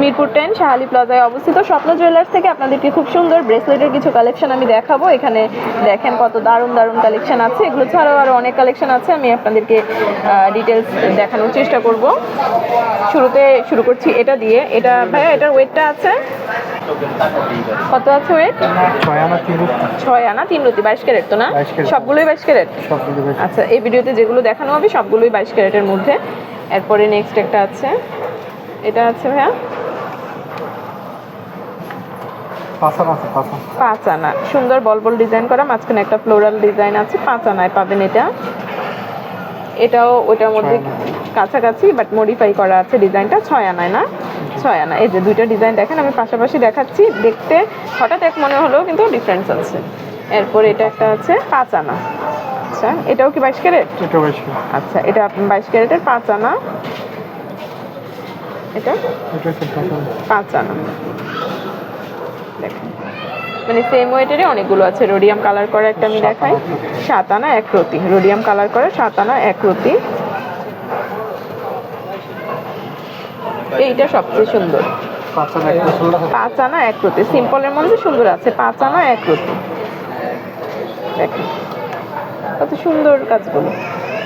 Mirpur ten Shah Ali প্লাজায় অবস্থিত স্বপ্ন জুয়েলার্স থেকে আপনাদেরকে খুব সুন্দর ব্রেসলেটের কিছু কালেকশন আমি দেখাবো। এখানে দেখেন কত দারুণ দারুণ কালেকশন আছে। এগুলো ছাড়াও আরও অনেক কালেকশন আছে আমি আপনাদেরকে ডিটেলস দেখানোর চেষ্টা করব। শুরুতে শুরু করছি এটা দিয়ে। এটা ভাইয়া এটার ওয়েটটা আছে? কত আছে ওয়েট ছয় আনা তিন রুটি। বাইশ ক্যারেট তো না? সবগুলোই বাইশ ক্যারেট? আচ্ছা এই ভিডিওতে যেগুলো দেখানো হবে সবগুলোই বাইশ ক্যারেটের মধ্যে। এরপরে নেক্সট একটা আছে। এটা আছে ভাইয়া? পাঁচ আনা সুন্দর বল বল ডিজাইন করা মাঝখানে একটা ফ্লোরাল ডিজাইন আছে পাঁচ আনায় পাবেন এটা। এটাও ওটার মধ্যে কাছাকাছি বাট মডিফাই করা আছে ডিজাইনটা ছয় আনায় না? ছয় আনা। এই যে দুইটা ডিজাইন দেখেন আমি পাশাপাশি দেখাচ্ছি। দেখতে হঠাৎ এক মনে হলেও কিন্তু ডিফারেন্স আছে। এরপর এটা একটা আছে পাঁচ আনা। আচ্ছা এটাও কি বাইশ ক্যারেট। আচ্ছা এটা বাইশ ক্যারেটের পাঁচ আনা। এটা? হচ্ছে পাঁচ আনা দেখেন। মানে সেম ওয়েটেরই অনেকগুলো আছে। রোডিয়াম কালার করা একটা আমি দেখাই। সাত আনা এক রতি। রোডিয়াম কালার করা সাত আনা এক রতি। এইটা সবচেয়ে সুন্দর। পাঁচ আনা এক রতি। সিম্পলের মধ্যে সুন্দর আছে। পাঁচ আনা এক রতি। দেখেন। কত সুন্দর কাজগুলো।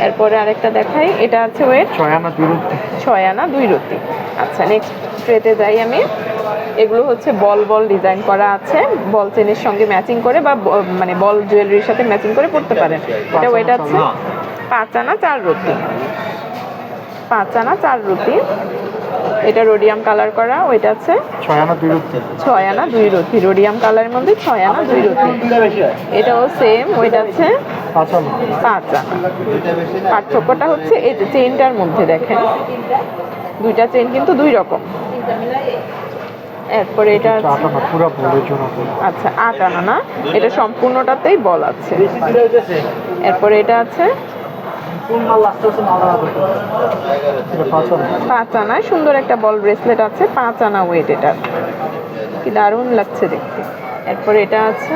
এরপরে আরেকটা দেখাই এটা আছে ওয়েট। ছয় আনা দুই রুটি। ছয় আনা দুই রুটি। আচ্ছা নেক্সট ট্রেতে যাই আমি। এগুলো হচ্ছে বল বল ডিজাইন করা আছে। বল চেনের সঙ্গে ম্যাচিং করে বা মানে বল জুয়েলারির সাথে ম্যাচিং করে পড়তে পারেন। এটা ওয়েট আছে পাঁচ আনা চার রুটি। পাঁচ আনা চার রতি এটা রোডিয়াম কালার করা ওইটা আছে। ছয় আনা দুই রুটি ছয় আনা দুই রতি রোডিয়াম কালারের মধ্যে ছয় আনা দুই রতি এটাও সেম ওইটা আছে। পাঁচ আনা পার্থক্যটা হচ্ছে এই যে চেনটার মধ্যে দেখেন। দুইটা চেন কিন্তু দুই রকম। এরপরে এটা আছে- আট আনা পুরা বলের জন্য আচ্ছা আট আনা না? এটা সম্পূর্ণটাতেই বল আছে। এরপরে এটা আছে। পাঁচ আনায় সুন্দর একটা বল ব্রেসলেট আছে পাঁচ আনা ওয়েট এটা কি দারুণ লাগছে দেখতে। এরপরে এটা আছে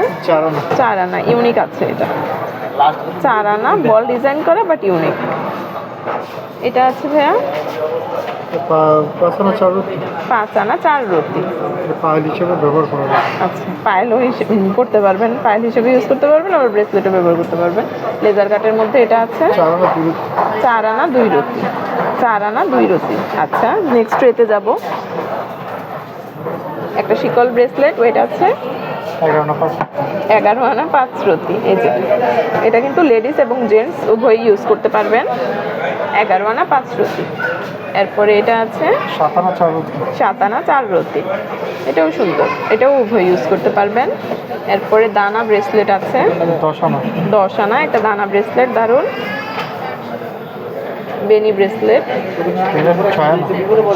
চার আনা। ইউনিক আছে এটা। চার আনা বল ডিজাইন করা বাট ইউনিক এটা আছে ভাইয়া? পাঁচ আনা চার রুটি। পায়েল হিসেবে ব্যবহার করা যায়। আচ্ছা পায়েলও হিসেবে করতে পারবেন। পায়েল হিসেবে ইউজ করতে পারবেন আবার ব্রেসলেটও ব্যবহার করতে পারবেন। লেজার কাটের মধ্যে এটা আছে। চার আনা দুই রুটি। চার আনা দুই রতি আচ্ছা নেক্সট ট্রেতে যাব। একটা শিকল ব্রেসলেট ওয়েট আছে। এগারো আনা পাঁচ। এগারো রতি এই যে। এটা কিন্তু লেডিস এবং জেন্টস উভয়ই ইউজ করতে পারবেন। এগারো আনা পাঁচ রতি। এরপরে এটা আছে? সাত আনা চার রতি। এটাও সুন্দর। এটাও উভয় ইউজ করতে পারবেন। এরপরে দানা ব্রেসলেট আছে। দশ আনা। একটা দানা ব্রেসলেট দারুণ বেনি ব্রেসলেট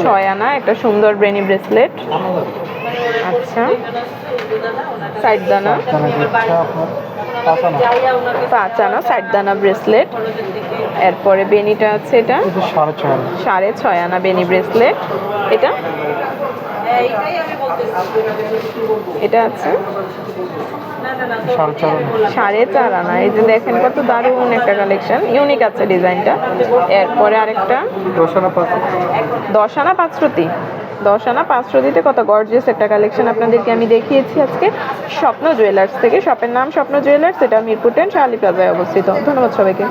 ছয় আনা। একটা সুন্দর বেনি ব্রেসলেট আচ্ছা। সাইড দানা পাঁচ আনা পাঁচ সাইড দানা ব্রেসলেট। এরপরে বেনিটা আছে এটা? সাড়ে ছয় আনা বেনি ব্রেসলেট। এটা? এটা আছে? সাড়ে চার আনা। এই যে দেখেন কত দারুণ একটা কালেকশন ইউনিক আছে ডিজাইনটা। এরপরে আরেকটা। দশ আনা পাঁচ দশ আনা পাঁচশোতি দশ কত গর্জিয়াস একটা কালেকশন আপনাদেরকে আমি দেখিয়েছি আজকে। স্বপ্ন জুয়েলার্স থেকে। শপের নাম স্বপ্ন জুয়েলার্স এটা মিরপুর টেন শাহালি প্লাজায় অবস্থিত। ধন্যবাদ সবাইকে।